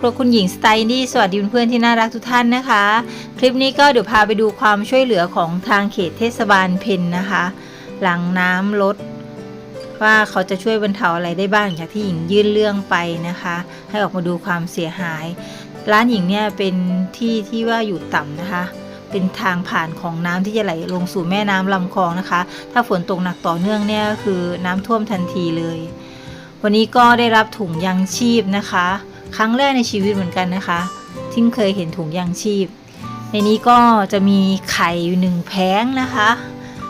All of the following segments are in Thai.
ครัวคุณหญิงสไตล์ดี้สวัสดีเพื่อนๆที่น่ารักทุกท่านนะคะ คลิปนี้ก็เดี๋ยวพาไปดูความช่วยเหลือของทางเขตเทศบาลเพนนะคะ หลังน้ำลดว่าเขาจะช่วยบรรเทาอะไรได้บ้างจากที่หญิงยื่นเรื่องไปนะคะ ให้ออกมาดูความเสียหาย ร้านหญิงเนี่ยเป็นที่ที่ว่าอยู่ต่ำนะคะ เป็นทางผ่านของน้ำที่จะไหลลงสู่แม่น้ำลำคลองนะคะ ถ้าฝนตกหนักต่อเนื่องเนี่ยคือน้ำท่วมทันทีเลย วันนี้ก็ได้รับถุงยังชีพนะคะ ครั้งแรกในชีวิตเหมือนกันนะคะที่เคยเห็นถุงยังชีพ ในนี้ก็จะมีไข่อยู่หนึ่งแผงนะคะ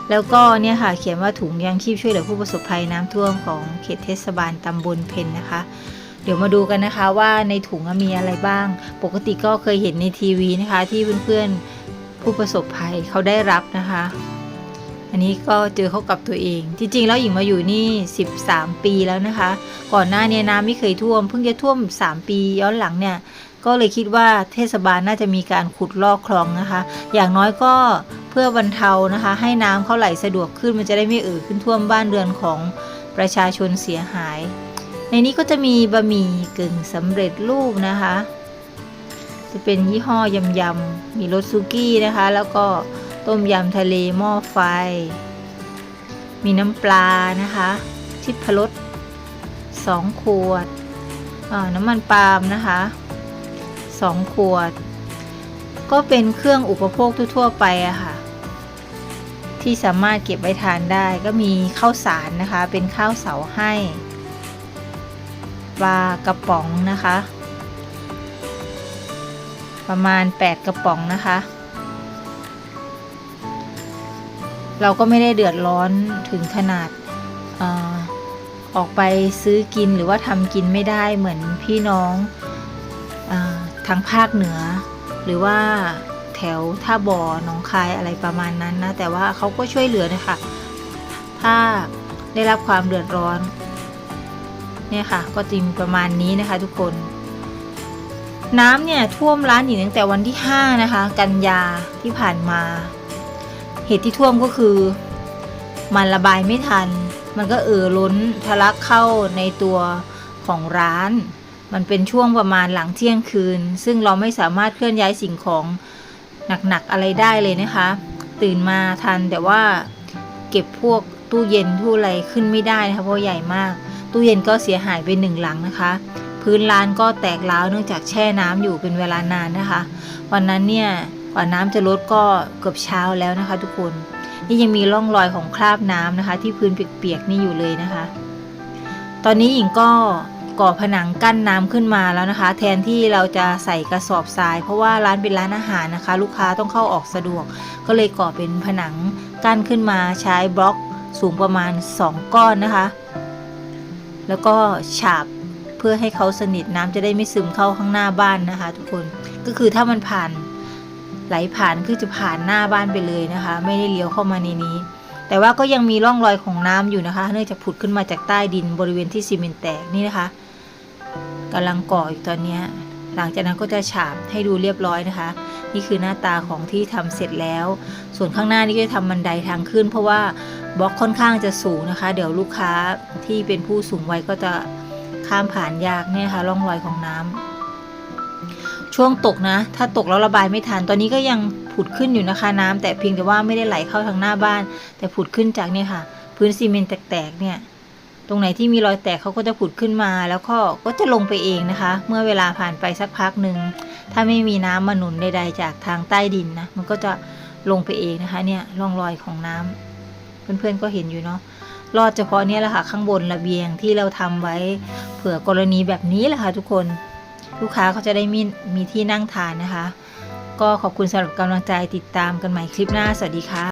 แล้วก็เนี่ยค่ะเขียนว่าถุงยังชีพช่วยเหลือผู้ประสบภัยน้ำท่วมของเขตเทศบาลตำบลเพนนะคะ เดี๋ยวมาดูกันนะคะว่าในถุงมีอะไรบ้าง ปกติก็เคยเห็นในทีวีนะคะ ที่เพื่อนๆผู้ประสบภัยเขาได้รับนะคะ อันนี้ก็เจอเขากับตัวเอง จริงๆ แล้วหญิงมาอยู่นี่ 13 ปีแล้วนะคะ ก่อนหน้านี้น้ำไม่เคยท่วม เพิ่งจะท่วม 3 ปีย้อนหลังเนี่ย ก็เลยคิดว่าเทศบาลน่าจะมีการขุดลอกคลองนะคะ อย่างน้อยก็เพื่อบรรเทานะคะ ให้น้ำเข้าไหลสะดวกขึ้นมันจะได้ไม่เอ่อขึ้นท่วมบ้านเรือนของประชาชนเสียหาย ในนี้ก็จะมีบะหมี่กึ่งสำเร็จรูปนะคะ จะเป็นยี่ห้อยำยำๆมีรสซุกี้นะคะ แล้วก็ ต้มยำทะเลหม้อไฟ มีน้ำปลานะคะทิพรสสองขวดน้ำมันปาล์มนะคะสองขวด ก็เป็นเครื่องอุปโภคทั่วๆไปอะค่ะ ที่สามารถเก็บไว้ทานได้ก็มีข้าวสารนะคะ เป็นข้าวเสาให้ปลากระป๋องนะคะ ประมาณ 8 กระป๋องนะคะ เราก็ไม่ได้เดือดร้อนถึงขนาดอออกไปซื้อกินหรือว่าทำกินไม่ได้เหมือนพี่น้องออทางภาคเหนือ หรือว่าแถวท่าบ่อหนองคายอะไรประมาณนั้นนะ แต่ว่าเขาก็ช่วยเหลือนะคะถ้าได้รับความเดือดร้อน เนี่ยค่ะ ก็จริงประมาณนี้นะคะ ทุกคน น้ำเนี่ยท่วมร้านหญิงตั้งแต่วันที่ 5 นะคะ กันยาที่ผ่านมา เหตุที่ท่วมก็คือ มันระบายไม่ทัน มันก็เอ่อล้นทะลักเข้าในตัวของร้าน มันเป็นช่วงประมาณหลังเที่ยงคืน ซึ่งเราไม่สามารถเคลื่อนย้ายสิ่งของหนักๆอะไรได้เลยนะคะ ตื่นมาทันแต่ว่าเก็บพวกตู้เย็นตู้อะไรขึ้นไม่ได้นะคะเพราะใหญ่มาก ตู้เย็นก็เสียหายไปหนึ่งหลังนะคะ พื้นร้านก็แตกร้าวเนื่องจากแช่น้ำอยู่เป็นเวลานานนะคะ วันนั้นเนี่ย กว่าน้ำจะลดก็เกือบเช้าแล้วนะคะ ทุกคน นี่ยังมีร่องรอยของคราบน้ำนะคะ ที่พื้นเปียกๆนี่อยู่เลยนะคะ ตอนนี้หญิงก็ก่อผนังกั้นน้ำขึ้นมาแล้วนะคะ แทนที่เราจะใส่กระสอบทราย เพราะว่าร้านเป็นร้านอาหารนะคะ ลูกค้าต้องเข้าออกสะดวก ก็เลยก่อเป็นผนังกั้นขึ้นมาใช้บล็อกสูงประมาณ 2 ก้อนนะคะ แล้วก็ฉาบเพื่อให้เขาสนิทน้ำจะได้ไม่ซึมเข้าข้างหน้าบ้านนะคะ ทุกคนก็คือถ้ามันผ่าน ไหลผ่านคือจะผ่านหน้าบ้านไปเลยนะคะ ไม่ได้เลี้ยวเข้ามาในนี้ แต่ว่าก็ยังมีร่องรอยของน้ำอยู่นะคะ เนื่องจากผุดขึ้นมาจากใต้ดินบริเวณที่ซีเมนต์แตกนี่นะคะกำลังก่ออีกตอนนี้หลังจากนั้นก็จะฉาบให้ดูเรียบร้อยนะคะ นี่คือหน้าตาของที่ทำเสร็จแล้ว ส่วนข้างหน้านี่ก็จะทำบันไดทางขึ้น เพราะว่าบล็อกค่อนข้างจะสูงนะคะ เดี๋ยวลูกค้าที่เป็นผู้สูงวัยก็จะข้ามผ่านยากเนี่ยค่ะร่องรอยของน้ำ ช่วงตกนะ ถ้าตกแล้วระบายไม่ทัน ตอนนี้ก็ยังผุดขึ้นอยู่นะคะ น้ำแต่เพียงแต่ว่าไม่ได้ไหลเข้าทางหน้าบ้าน แต่ผุดขึ้นจากเนี่ยค่ะ พื้นซีเมนต์แตกๆเนี่ย ตรงไหนที่มีรอยแตกเขาก็จะผุดขึ้นมา แล้วก็ก็จะลงไปเองนะคะ เมื่อเวลาผ่านไปสักพักหนึ่งถ้าไม่มีน้ำมาหนุนใดๆจากทางใต้ดินนะมันก็จะลงไปเองนะคะเนี่ยร่องรอยของน้ำเพื่อนๆก็เห็นอยู่เนาะรอดเฉพาะเนี่ยแหละค่ะ ข้างบนระเบียงที่เราทำไว้เผื่อกรณีแบบนี้แหละค่ะทุกคน ลูกค้าเขาจะได้มีมีที่นั่งทานนะคะ ก็ขอบคุณสำหรับกำลังใจติดตามกันใหม่คลิปหน้า สวัสดีค่ะ